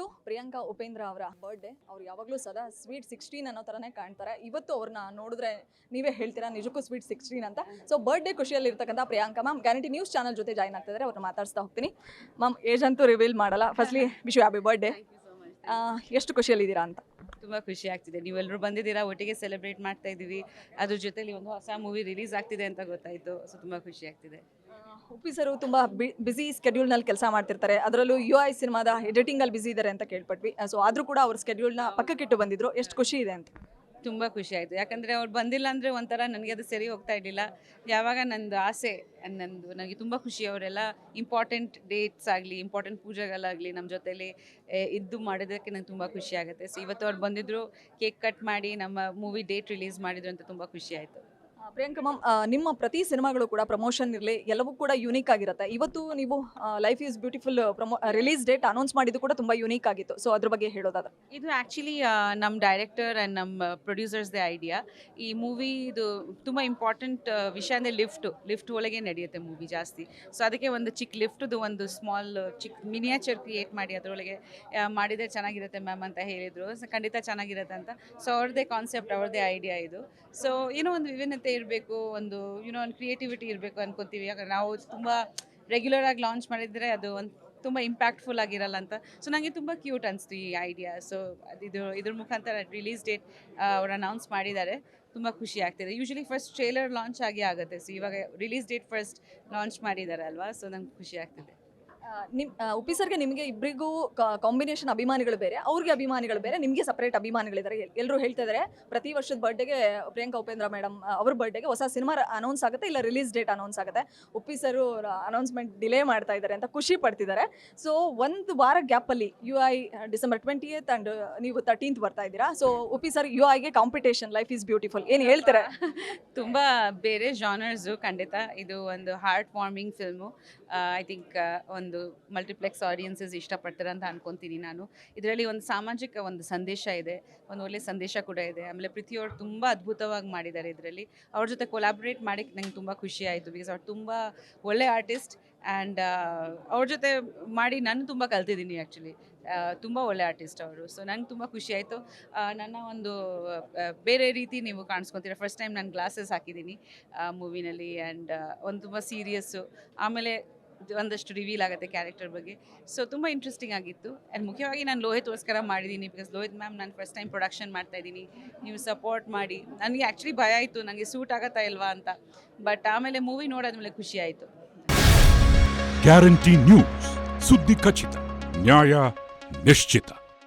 ಇವತ್ತು ಪ್ರಿಯಾಂಕಾ ಉಪೇಂದ್ರ ಅವರ ಬರ್ಡೇ ಅವ್ರು ಯಾವಾಗಲೂ ಸದಾ ಸ್ವೀಟ್ ಸಿಕ್ಸ್ಟೀನ್ ಅನ್ನೋ ಥರನೇ ಕಾಣ್ತಾರೆ. ಇವತ್ತು ಅವ್ರನ್ನ ನೋಡಿದ್ರೆ ನೀವೇ ಹೇಳ್ತೀರಾ ನಿಜಕ್ಕೂ ಸ್ವೀಟ್ ಸಿಕ್ಸ್ಟೀನ್ ಅಂತ? ಸೊ ಬರ್ಡೇ ಖುಷಿಯಲ್ಲಿ ಇರ್ತಕ್ಕಂಥ Priyanka ma'am guarantee news channel ಜೊತೆ ಜಾಯ್ನ್ ಆಗ್ತಿದ್ದಾರೆ ಅವ್ರನ್ನ ಮಾತಾಡಿಸ್ತಾ ಹೋಗ್ತೀನಿ. ಮ್ಯಾಮ್ ಏಜ್ ಅಂತೂ ರಿವೀಲ್ ಮಾಡಲ್ಲ. Firstly wish you happy birthday ಎಷ್ಟು ಖುಷಿಯಲ್ಲಿದ್ದೀರಾ ಅಂತ? ತುಂಬ ಖುಷಿ ಆಗ್ತಿದೆ. ನೀವೆಲ್ಲರೂ ಬಂದಿದ್ದೀರಾ ಒಟ್ಟಿಗೆ ಸೆಲೆಬ್ರೇಟ್ ಮಾಡ್ತಾ ಇದ್ದೀವಿ ಅದ್ರ ಜೊತೆಲಿ ಒಂದು ಹೊಸ ಮೂವಿ ರಿಲೀಸ್ ಆಗ್ತಿದೆ ಅಂತ ಗೊತ್ತಾಯಿತು. ಸೊ ತುಂಬ ಖುಷಿ ಆಗ್ತಿದೆ. ಉಪ್ಪಿ ತುಂಬಾ ತುಂಬ ಬಿಸಿ ಸ್ಕೆಡ್ಯೂಲ್ನಲ್ಲಿ ಕೆಲಸ ಮಾಡ್ತಿರ್ತಾರೆ. ಅದರಲ್ಲೂ ಯು ಐ ಸಿನಿಮಾದ ಎಡಿಟಿಂಗಲ್ಲಿ ಬಿಸಿ ಇದ್ದಾರೆ ಅಂತ ಕೇಳ್ಪಟ್ವಿ. ಸೊ ಆದರೂ ಕೂಡ ಅವ್ರ ಸ್ಕೆಡ್ಯೂಲ್ನ ಪಕ್ಕಕ್ಕಿಟ್ಟು ಬಂದಿದ್ರು. ಎಷ್ಟು ಖುಷಿ ಇದೆ ಅಂತ. ತುಂಬ ಖುಷಿ ಆಯಿತು. ಯಾಕಂದರೆ ಅವ್ರು ಬಂದಿಲ್ಲ ಅಂದರೆ ಒಂಥರ ನನಗೆ ಅದು ಸರಿ ಹೋಗ್ತಾ ಇರಲಿಲ್ಲ. ಯಾವಾಗ ನಂದು ಆಸೆ, ನಂದು ನನಗೆ ತುಂಬ ಖುಷಿ ಅವರೆಲ್ಲ ಇಂಪಾರ್ಟೆಂಟ್ ಡೇಟ್ಸ್ ಆಗಲಿ ಇಂಪಾರ್ಟೆಂಟ್ ಪೂಜೆಗಳಾಗಲಿ ನಮ್ಮ ಜೊತೆಯಲ್ಲಿ ಇದ್ದು ಮಾಡೋದಕ್ಕೆ ನಂಗೆ ತುಂಬ ಖುಷಿ ಆಗುತ್ತೆ. ಸೊ ಇವತ್ತು ಅವ್ರು ಬಂದಿದ್ದರು ಕೇಕ್ ಕಟ್ ಮಾಡಿ ನಮ್ಮ ಮೂವಿ ಡೇಟ್ ರಿಲೀಸ್ ಮಾಡಿದ್ರು ಅಂತ ತುಂಬ ಖುಷಿ ಆಯಿತು. ಪ್ರಿಯಾಂಕಾ ಮ್ಯಾಮ್ ನಿಮ್ಮ ಪ್ರತಿ ಸಿನಿಮಾಗಳು ಕೂಡ ಪ್ರಮೋಷನ್ ಇರಲಿ, ಎಲ್ಲವೂ ಕೂಡ ಯುನೀಕ್ ಆಗಿರುತ್ತೆ. ಇವತ್ತು ನೀವು life is beautiful promo release date announce ಮಾಡಿದ್ದು ಕೂಡ ತುಂಬ ಯುನೀಕ್ ಆಗಿತ್ತು. ಸೊ ಅದ್ರ ಬಗ್ಗೆ ಹೇಳೋದಾದ ಇದು ಆ್ಯಕ್ಚುಲಿ ನಮ್ಮ ಡೈರೆಕ್ಟರ್ ಆ್ಯಂಡ್ ನಮ್ಮ ಪ್ರೊಡ್ಯೂಸರ್ಸ್ದೇ ಐಡಿಯಾ ಈ ಮೂವಿ ಇದು ತುಂಬ ಇಂಪಾರ್ಟೆಂಟ್ ವಿಷಯ ಅಂದರೆ ಲಿಫ್ಟ್ ಲಿಫ್ಟ್ ಒಳಗೆ ನಡೆಯುತ್ತೆ ಮೂವಿ ಜಾಸ್ತಿ. ಸೊ ಅದಕ್ಕೆ ಒಂದು ಚಿಕ್ಕ ಲಿಫ್ಟ್ದು ಒಂದು ಸ್ಮಾಲ್ ಚಿಕ್ಕ ಮಿನಿಯೇಚರ್ ಕ್ರಿಯೇಟ್ ಮಾಡಿ ಅದರೊಳಗೆ ಮಾಡಿದರೆ ಚೆನ್ನಾಗಿರುತ್ತೆ ಮ್ಯಾಮ್ ಅಂತ ಹೇಳಿದರು. ಖಂಡಿತ ಚೆನ್ನಾಗಿರುತ್ತೆ ಅಂತ. ಸೊ ಅವ್ರದ್ದೇ ಕಾನ್ಸೆಪ್ಟ್ ಅವ್ರದ್ದೇ ಐಡಿಯಾ ಇದು. ಸೊ ಏನೋ ಒಂದು ವಿಭಿನ್ನತೆ ಇರಬೇಕು, ಒಂದು ಯುನೋ ಒಂದು ಕ್ರಿಯೇಟಿವಿಟಿ ಇರಬೇಕು ಅನ್ಕೋತೀವಿ. ಯಾಕಂದ್ರೆ ನಾವು ತುಂಬ ರೆಗ್ಯುಲರ್ ಆಗಿ ಲಾಂಚ್ ಮಾಡಿದರೆ ಅದು ಒಂದು ತುಂಬ ಇಂಪ್ಯಾಕ್ಟ್ಫುಲ್ ಆಗಿರಲ್ಲ ಅಂತ. ಸೊ ನನಗೆ ತುಂಬ ಕ್ಯೂಟ್ ಅನಿಸ್ತು ಈ ಐಡಿಯಾ ಸೊ ಇದು, ಇದ್ರ ಮುಖಾಂತರ ರಿಲೀಸ್ ಡೇಟ್ ಅವ್ರು ಅನೌನ್ಸ್ ಮಾಡಿದ್ದಾರೆ. ತುಂಬ ಖುಷಿ ಆಗ್ತಿದೆ. ಯೂಶಲಿ ಫಸ್ಟ್ ಟ್ರೇಲರ್ ಲಾಂಚ್ ಆಗಿ ಆಗುತ್ತೆ. ಸೊ ಇವಾಗ ರಿಲೀಸ್ ಡೇಟ್ ಫಸ್ಟ್ ಲಾಂಚ್ ಮಾಡಿದ್ದಾರೆ ಅಲ್ವಾ? ಸೊ ನಂಗೆ ಖುಷಿ ಆಗ್ತಿದೆ. ನಿಮ್ ಸರ್ಗೆ ನಿಮಗೆ ಇಬ್ಬರಿಗೂ ಕಾಂಬಿನೇಷನ್ ಅಭಿಮಾನಿಗಳು ಬೇರೆ, ಅವ್ರಿಗೆ ಅಭಿಮಾನಿಗಳು ಬೇರೆ, ನಿಮಗೆ ಸಪ್ರೇಟ್ ಅಭಿಮಾನಿಗಳಿದ್ದಾರೆ. ಎಲ್ಲರೂ ಹೇಳ್ತಾ ಇದ್ದಾರೆ ಪ್ರತಿ ವರ್ಷದ ಬರ್ಡೇಗೆ ಪ್ರಿಯಾಂಕಾ ಉಪೇಂದ್ರ ಮೇಡಮ್ ಅವ್ರ ಬರ್ಡೇಗೆ ಹೊಸ ಸಿನಿಮಾ ಅನೌನ್ಸ್ ಆಗುತ್ತೆ, ಇಲ್ಲ ರಿಲೀಸ್ ಡೇಟ್ ಅನೌನ್ಸ್ ಆಗುತ್ತೆ. ಉಪ್ಪಿ ಸರು ಅನೌನ್ಸ್ಮೆಂಟ್ ಡಿಲೇ ಮಾಡ್ತಾ ಇದ್ದಾರೆ ಅಂತ ಖುಷಿ ಪಡ್ತಿದ್ದಾರೆ ಸೊ ಒಂದು ವಾರ ಗ್ಯಾಪಲ್ಲಿ U I December twenty eighth and ನೀವು ತರ್ಟೀನ್ತ್ ಬರ್ತಾ ಇದ್ದೀರಾ. ಸೊ ಉಪ್ಪಿ ಸರ್ ಯು ಐಗೆ ಕಾಂಪಿಟೇಷನ್ ಲೈಫ್ ಈಸ್ ಬ್ಯೂಟಿಫುಲ್ ಏನು ಹೇಳ್ತಾರೆ? ತುಂಬ ಬೇರೆ ಜಾನರ್ಸು ಖಂಡಿತ. ಇದು ಒಂದು heart warming film I think ಒಂದು ಮಲ್ಟಿಪ್ಲೆಕ್ಸ್ ಆಡಿಯನ್ಸಸ್ ಇಷ್ಟಪಡ್ತಾರೆ ಅಂತ ಅನ್ಕೊತೀನಿ ನಾನು. ಇದರಲ್ಲಿ ಒಂದು ಸಾಮಾಜಿಕ ಒಂದು ಸಂದೇಶ ಇದೆ, ಒಂದು ಒಳ್ಳೆ ಸಂದೇಶ ಕೂಡ ಇದೆ. ಆಮೇಲೆ ಪ್ರೀತಿಯವ್ರು ತುಂಬ ಅದ್ಭುತವಾಗಿ ಮಾಡಿದ್ದಾರೆ ಇದರಲ್ಲಿ. ಅವ್ರ ಜೊತೆ ಕೊಲಾಬ್ರೇಟ್ ಮಾಡಿ ನಂಗೆ ತುಂಬ ಖುಷಿ ಆಯಿತು ಬಿಕಾಸ್ ಅವ್ರು ತುಂಬ ಒಳ್ಳೆ ಆರ್ಟಿಸ್ಟ್ ಆ್ಯಂಡ್ ಅವ್ರ ಜೊತೆ ಮಾಡಿ ನಾನು ತುಂಬ ಕಲ್ತಿದ್ದೀನಿ ಆ್ಯಕ್ಚುಲಿ ತುಂಬ ಒಳ್ಳೆ ಆರ್ಟಿಸ್ಟ್ ಅವರು. ಸೊ ನಂಗೆ ತುಂಬ ಖುಷಿ ಆಯಿತು. ನನ್ನ ಒಂದು ಬೇರೆ ರೀತಿ ನೀವು ಕಾಣಿಸ್ಕೊತೀರ. ಫಸ್ಟ್ ಟೈಮ್ ನಾನು ಗ್ಲಾಸಸ್ ಹಾಕಿದ್ದೀನಿ ಮೂವಿನಲ್ಲಿ ಆ್ಯಂಡ್ ಒಂದು ತುಂಬ ಸೀರಿಯಸ್ಸು ಆಮೇಲೆ ಒಂದಷ್ಟು ರಿವೀಲ್ ಆಗುತ್ತೆ ಕ್ಯಾರೆಕ್ಟರ್ ಬಗ್ಗೆ. ಸೊ ತುಂಬ ಇಂಟ್ರೆಸ್ಟಿಂಗ್ ಆಗಿತ್ತು. ಆ್ಯಂಡ್ ಮುಖ್ಯವಾಗಿ ನಾನು ಲೋಹಿತ್ಗೋಸ್ಕರ ಮಾಡಿದ್ದೀನಿ ಬಿಕಾಸ್ ಲೋಹಿತ್ ಮ್ಯಾಮ್ ನಾನು ಫಸ್ಟ್ ಟೈಮ್ ಪ್ರೊಡಕ್ಷನ್ ಮಾಡ್ತಾ ಇದ್ದೀನಿ. ನೀವು ಸಪೋರ್ಟ್ ಮಾಡಿ. ನನಗೆ ಆ್ಯಕ್ಚುಲಿ ಭಯ ಆಯಿತು. ನನಗೆ ಸೂಟ್ ಆಗತ್ತಾ ಇಲ್ವಾ ಅಂತ. ಬಟ್ ಆಮೇಲೆ ಮೂವಿ ನೋಡಾದ್ಮೇಲೆ ಖುಷಿ ಆಯಿತು. ಗ್ಯಾರಂಟಿ ನ್ಯೂಸ್ ಸುದ್ದಿ ಖಚಿತ. ನ್ಯಾಯ ನಿಶ್ಚಿತ.